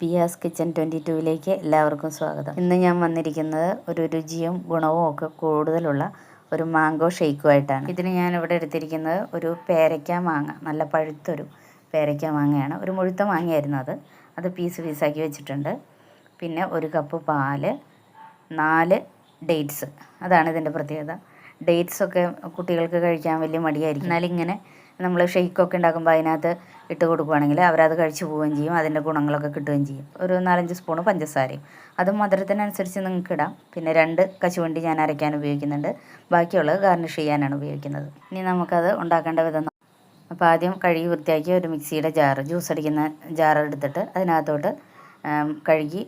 പിയാസ് kitchen twenty ടൂവിലേക്ക് എല്ലാവർക്കും സ്വാഗതം. ഇന്ന് ഞാൻ വന്നിരിക്കുന്നത് ഒരു രുചിയും ഗുണവും ഒക്കെ കൂടുതലുള്ള ഒരു മാംഗോ ഷെയ്ക്കുമായിട്ടാണ് ഇതിന് ഞാൻ ഇവിടെ എടുത്തിരിക്കുന്നത് ഒരു പേരയ്ക്ക മാങ്ങ നല്ല പഴുത്തൊരു പേരയ്ക്ക മാങ്ങയാണ്. ഒരു മുഴുത്ത മാങ്ങയായിരുന്നു അത്. അത് പീസ് പീസാക്കി വെച്ചിട്ടുണ്ട്. പിന്നെ ഒരു കപ്പ് പാൽ നാല് ഡേറ്റ്സ്. അതാണ് ഇതിന്റെ പ്രത്യേകത. ഡേറ്റ്സ് ഒക്കെ കുട്ടികൾക്ക് കഴിക്കാൻ വലിയ മടിയായിരിക്കും. എന്നാലിങ്ങനെ നമ്മൾ ഷെയ്ക്കൊക്കെ ഉണ്ടാക്കുമ്പോൾ അതിനകത്ത് ഇട്ട് കൊടുക്കുകയാണെങ്കിൽ അവരത് കഴിച്ചു പോവുകയും ചെയ്യും അതിന്റെ ഗുണങ്ങളൊക്കെ കിട്ടുകയും ചെയ്യും. ഒരു നാലഞ്ച് സ്പൂണ് പഞ്ചസാരയും. അത് മധുരത്തിനനുസരിച്ച് നിങ്ങൾക്ക് ഇടാം. പിന്നെ രണ്ട് കശുവണ്ടി ഞാൻ അരയ്ക്കാൻ ഉപയോഗിക്കുന്നുണ്ട്. ബാക്കിയുള്ളത് ഗാർണിഷ് ചെയ്യാനാണ് ഉപയോഗിക്കുന്നത്. ഇനി നമുക്കത് ഉണ്ടാക്കേണ്ട വിധം അപ്പോൾ ആദ്യം കഴുകി വൃത്തിയാക്കി ഒരു മിക്സിയുടെ ജാറ് ജ്യൂസ് അടിക്കുന്ന ജാർ എടുത്തിട്ട് അതിനകത്തോട്ട് കഴുകി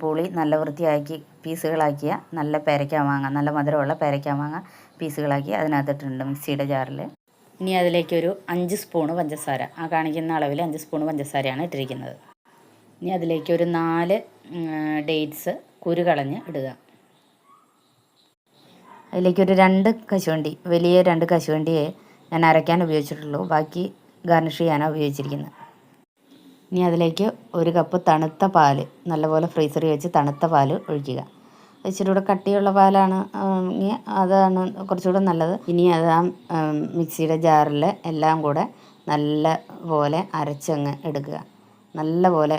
പുളി നല്ല വൃത്തിയാക്കി പീസുകളാക്കിയ നല്ല പേരയ്ക്ക മാങ്ങ നല്ല മധുരമുള്ള പേരയ്ക്ക മാങ്ങ പീസുകളാക്കി അതിനകത്തിട്ടുണ്ട് മിക്സിയുടെ ജാറിൽ ഇനി അതിലേക്കൊരു അഞ്ച് സ്പൂണ് പഞ്ചസാര. ആ കാണിക്കുന്ന അളവിൽ അഞ്ച് സ്പൂണ് പഞ്ചസാരയാണ് ഇട്ടിരിക്കുന്നത്. ഇനി അതിലേക്ക് ഒരു നാല് ഡേറ്റ്സ് കുരു കളഞ്ഞ് ഇടുക. അതിലേക്കൊരു രണ്ട് കശുവണ്ടി വലിയ രണ്ട് കശുവണ്ടിയെ ഞാൻ അരയ്ക്കാൻ ഉപയോഗിച്ചിട്ടുള്ളൂ. ബാക്കി ഗാർണിഷ് ചെയ്യാനാണ് ഉപയോഗിച്ചിരിക്കുന്നത്. ഇനി അതിലേക്ക് ഒരു കപ്പ് തണുത്ത പാൽ നല്ലപോലെ ഫ്രീസറിൽ വെച്ച് തണുത്ത പാൽ ഒഴിക്കുക. ഇച്ചിരി കൂടെ കട്ടിയുള്ള പാലാണ് അതാണ് കുറച്ചുകൂടെ നല്ലത്. ഇനി അത് ആ മിക്സിയുടെ ജാറിൽ എല്ലാം കൂടെ നല്ല പോലെ അരച്ചങ്ങ് എടുക്കുക. നല്ല പോലെ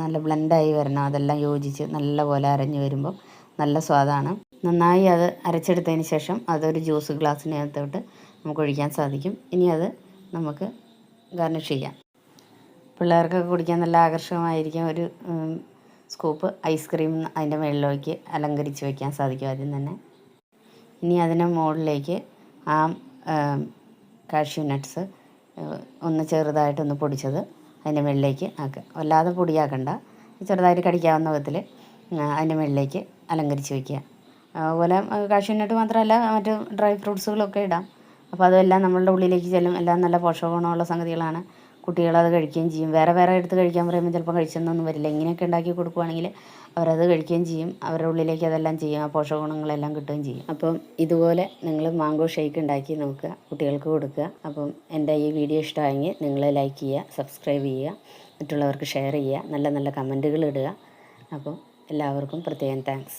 നല്ല ബ്ലെൻഡായി വരണം. അതെല്ലാം യോജിച്ച് നല്ല പോലെ അരഞ്ഞു വരുമ്പോൾ നല്ല സ്വാദാണ്. നന്നായി അത് അരച്ചെടുത്തതിന് ശേഷം അതൊരു ജ്യൂസ് ഗ്ലാസ്സിനകത്തോട്ട് നമുക്ക് ഒഴിക്കാൻ സാധിക്കും. ഇനി അത് നമുക്ക് ഗാർണിഷ് ചെയ്യാം. പിള്ളേർക്കൊക്കെ കുടിക്കാൻ നല്ല ആകർഷകമായിരിക്കും. ഒരു സ്കൂപ്പ് ഐസ്ക്രീം അതിന്റെ മുകളിലേക്ക് അലങ്കരിച്ച് വയ്ക്കാൻ സാധിക്കും ആദ്യം തന്നെ. ഇനി അതിന് മുകളിലേക്ക് ആ കാഷ്യൂ നട്ട്സ് ഒന്ന് ചെറുതായിട്ടൊന്ന് പൊടിച്ചത് അതിന്റെ മുകളിലേക്ക് ആക്കുക. വല്ലാതെ പൊടിയാക്കണ്ട. ചെറുതായിട്ട് കടിക്കാവുന്ന വിധത്തിൽ അതിന്റെ മുകളിലേക്ക് അലങ്കരിച്ച് വയ്ക്കുക അതുപോലെ കാഷ്യൂ നട്ട് മാത്രമല്ല മറ്റ് ഡ്രൈ ഫ്രൂട്ട്സുകളൊക്കെ ഇടാം. അപ്പോൾ അതെല്ലാം നമ്മളുടെ ഉള്ളിലേക്ക് ചെല്ലും. എല്ലാം നല്ല പോഷകഗുണമുള്ള സംഗതികളാണ്. കുട്ടികളത് കഴിക്കുകയും ചെയ്യും. വേറെ വേറെ എടുത്ത് കഴിക്കാൻ പറയുമ്പോൾ ചിലപ്പോൾ കഴിച്ചെന്നൊന്നും വരില്ല. ഇങ്ങനെയൊക്കെ ഉണ്ടാക്കി കൊടുക്കുകയാണെങ്കിൽ അവരത് കഴിക്കുകയും ചെയ്യും. അവരുടെ ഉള്ളിലേക്ക് അതെല്ലാം ചെയ്യും. ആ പോഷകഗുണങ്ങളെല്ലാം കിട്ടുകയും ചെയ്യും. അപ്പം ഇതുപോലെ നിങ്ങൾ മാംഗോ ഷേക്ക് ഉണ്ടാക്കി നോക്കുക. കുട്ടികൾക്ക് കൊടുക്കുക. അപ്പം എന്റെ ഈ വീഡിയോ ഇഷ്ടമായെങ്കിൽ നിങ്ങൾ ലൈക്ക് ചെയ്യുക സബ്സ്ക്രൈബ് ചെയ്യുക മറ്റുള്ളവർക്ക് ഷെയർ ചെയ്യുക നല്ല നല്ല കമന്റുകൾ ഇടുക. അപ്പോൾ എല്ലാവർക്കും പ്രത്യേകം താങ്ക്സ്.